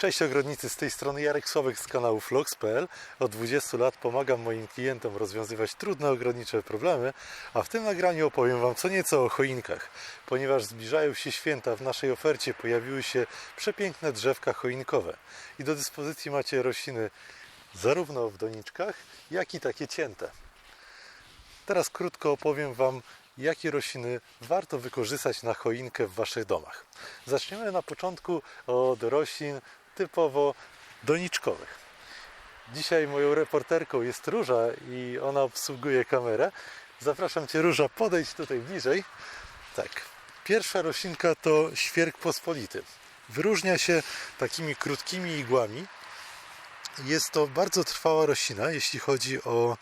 Cześć ogrodnicy, z tej strony Jarek Sławek z kanału Vlogs.pl. Od 20 lat pomagam moim klientom rozwiązywać trudne ogrodnicze problemy, a w tym nagraniu opowiem Wam co nieco o choinkach. Ponieważ zbliżają się święta, w naszej ofercie pojawiły się przepiękne drzewka choinkowe i do dyspozycji macie rośliny zarówno w doniczkach, jak i takie cięte. Teraz krótko opowiem Wam, jakie rośliny warto wykorzystać na choinkę w Waszych domach. Zaczniemy na początku od roślin typowo doniczkowych. Dzisiaj moją reporterką jest Róża i ona obsługuje kamerę. Zapraszam Cię Róża, podejdź tutaj bliżej. Tak, pierwsza roślinka to świerk pospolity. Wyróżnia się takimi krótkimi igłami. Jest to bardzo trwała roślina, jeśli chodzi o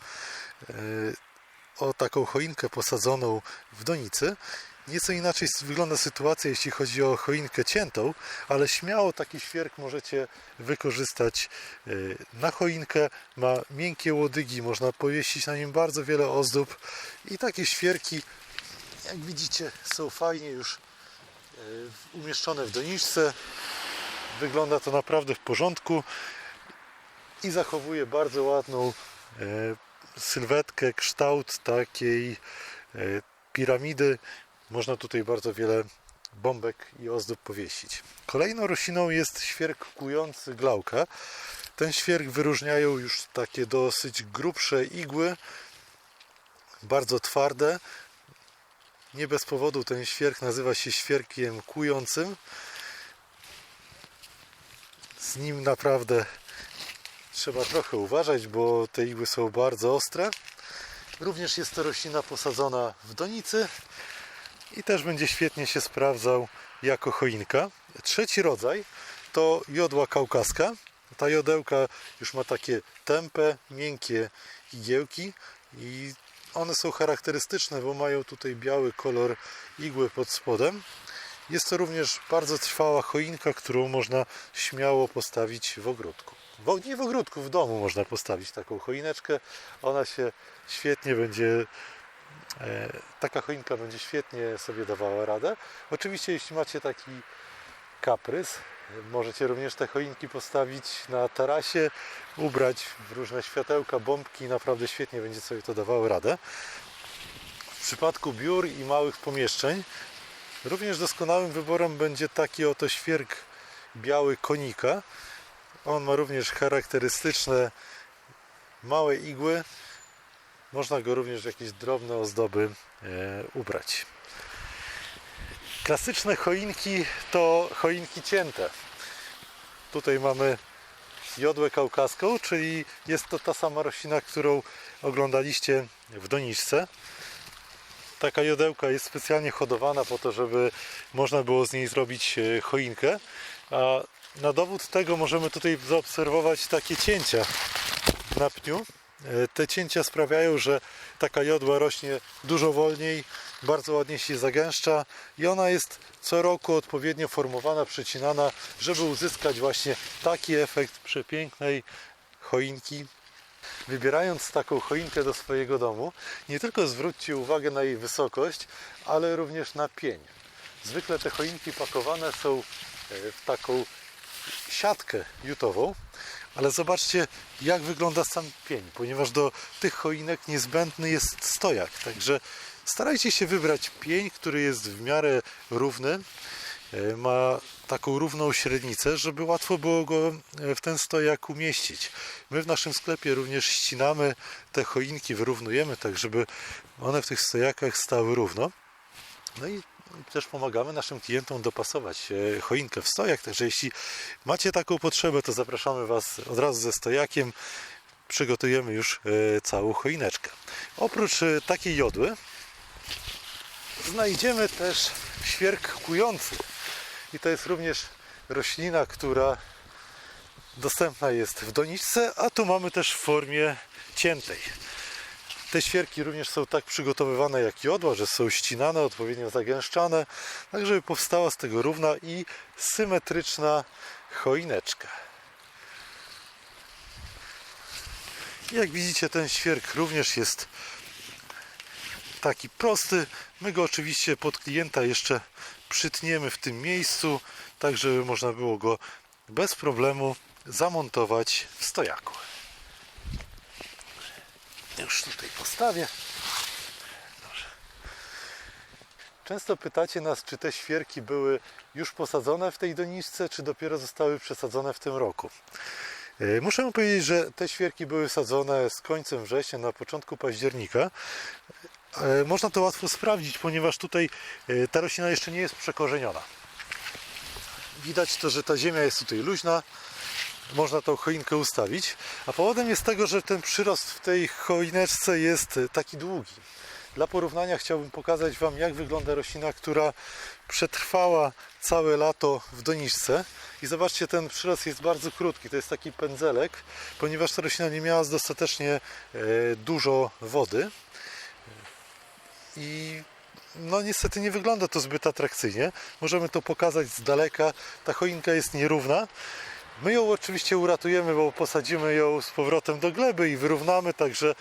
e, o taką choinkę posadzoną w donicy. Nieco inaczej wygląda sytuacja, jeśli chodzi o choinkę ciętą, ale śmiało taki świerk możecie wykorzystać e, na choinkę. Ma miękkie łodygi, można powiesić na nim bardzo wiele ozdób i takie świerki, jak widzicie, są fajnie już e, umieszczone w doniczce. Wygląda to naprawdę w porządku i zachowuje bardzo ładną e, sylwetkę, kształt takiej piramidy. Można tutaj bardzo wiele bombek i ozdób powiesić. Kolejną rośliną jest świerk kujący glauka. Ten świerk wyróżniają już takie dosyć grubsze igły, bardzo twarde. Nie bez powodu ten świerk nazywa się świerkiem kującym. Z nim naprawdę trzeba trochę uważać, bo te igły są bardzo ostre. Również jest to roślina posadzona w donicy i też będzie świetnie się sprawdzał jako choinka. Trzeci rodzaj to jodła kaukaska. Ta jodełka już ma takie tępe, miękkie igiełki i one są charakterystyczne, bo mają tutaj biały kolor igły pod spodem. Jest to również bardzo trwała choinka, którą można śmiało postawić w ogródku. W, nie w ogródku, w domu można postawić taką choineczkę. Ona się świetnie będzie, taka choinka będzie świetnie sobie dawała radę. Oczywiście, jeśli macie taki kaprys, możecie również te choinki postawić na tarasie, ubrać w różne światełka, bombki naprawdę świetnie będzie sobie to dawało radę. W przypadku biur i małych pomieszczeń Również doskonałym wyborem będzie taki oto świerk biały konika. On ma również charakterystyczne małe igły. Można go również w jakieś drobne ozdoby e, ubrać. Klasyczne choinki to choinki cięte. Tutaj mamy jodłę kaukaską, czyli jest to ta sama roślina, którą oglądaliście w doniczce taka jodełka jest specjalnie hodowana po to, żeby można było z niej zrobić e, choinkę. A na dowód tego możemy tutaj zaobserwować takie cięcia na pniu. E, Te cięcia sprawiają, że taka jodła rośnie dużo wolniej, bardzo ładnie się zagęszcza i ona jest co roku odpowiednio formowana, przecinana, żeby uzyskać właśnie taki efekt przepięknej choinki wybierając taką choinkę do swojego domu, nie tylko zwróćcie uwagę na jej wysokość, ale również na pień. Zwykle te choinki pakowane są e, w taką siatkę jutową, ale zobaczcie jak wygląda sam pień, ponieważ do tych choinek niezbędny jest stojak, także starajcie się wybrać pień, który jest w miarę równy, e, ma taką równą średnicę, żeby łatwo było go e, w ten stojak umieścić. My w naszym sklepie również ścinamy te choinki, wyrównujemy tak, żeby one w tych stojakach stały równo. No i też pomagamy naszym klientom dopasować e, choinkę w stojak, także jeśli macie taką potrzebę, to zapraszamy Was od razu ze stojakiem. Przygotujemy już e, całą choineczkę. Oprócz takiej jodły znajdziemy też świerk kujący. I to jest również roślina, która dostępna jest w doniczce, a tu mamy też w formie ciętej. Te świerki również są tak przygotowywane jak jodła, że są ścinane, odpowiednio zagęszczane, tak żeby powstała z tego równa i symetryczna choineczka. Jak widzicie, ten świerk również jest taki prosty. My go oczywiście pod klienta jeszcze przytniemy w tym miejscu, tak żeby można było go bez problemu zamontować w stojaku. Już tutaj postawię. Dobrze. Często pytacie nas, czy te świerki były już posadzone w tej doniczce, czy dopiero zostały przesadzone w tym roku. E, Muszę powiedzieć, że te świerki były sadzone z końcem września na początku października. E, Można to łatwo sprawdzić, ponieważ tutaj e, ta roślina jeszcze nie jest przekorzeniona. Widać to, że ta ziemia jest tutaj luźna, można tą choinkę ustawić, a powodem jest tego, że ten przyrost w tej choineczce jest e, taki długi. Dla porównania chciałbym pokazać Wam, jak wygląda roślina, która przetrwała całe lato w doniczce. I zobaczcie, ten przyrost jest bardzo krótki, to jest taki pędzelek, ponieważ ta roślina nie miała dostatecznie e, dużo wody. I no niestety nie wygląda to zbyt atrakcyjnie. Możemy to pokazać z daleka. Ta choinka jest nierówna. My ją oczywiście uratujemy, bo posadzimy ją z powrotem do gleby i wyrównamy, także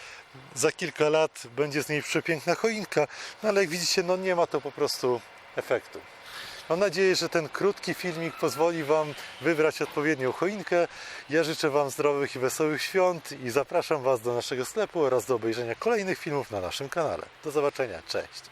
za kilka lat będzie z niej przepiękna choinka. No ale jak widzicie, no nie ma to po prostu efektu. Mam nadzieję, że ten krótki filmik pozwoli Wam wybrać odpowiednią choinkę. Ja życzę Wam zdrowych i wesołych świąt i zapraszam Was do naszego sklepu oraz do obejrzenia kolejnych filmów na naszym kanale. Do zobaczenia, cześć!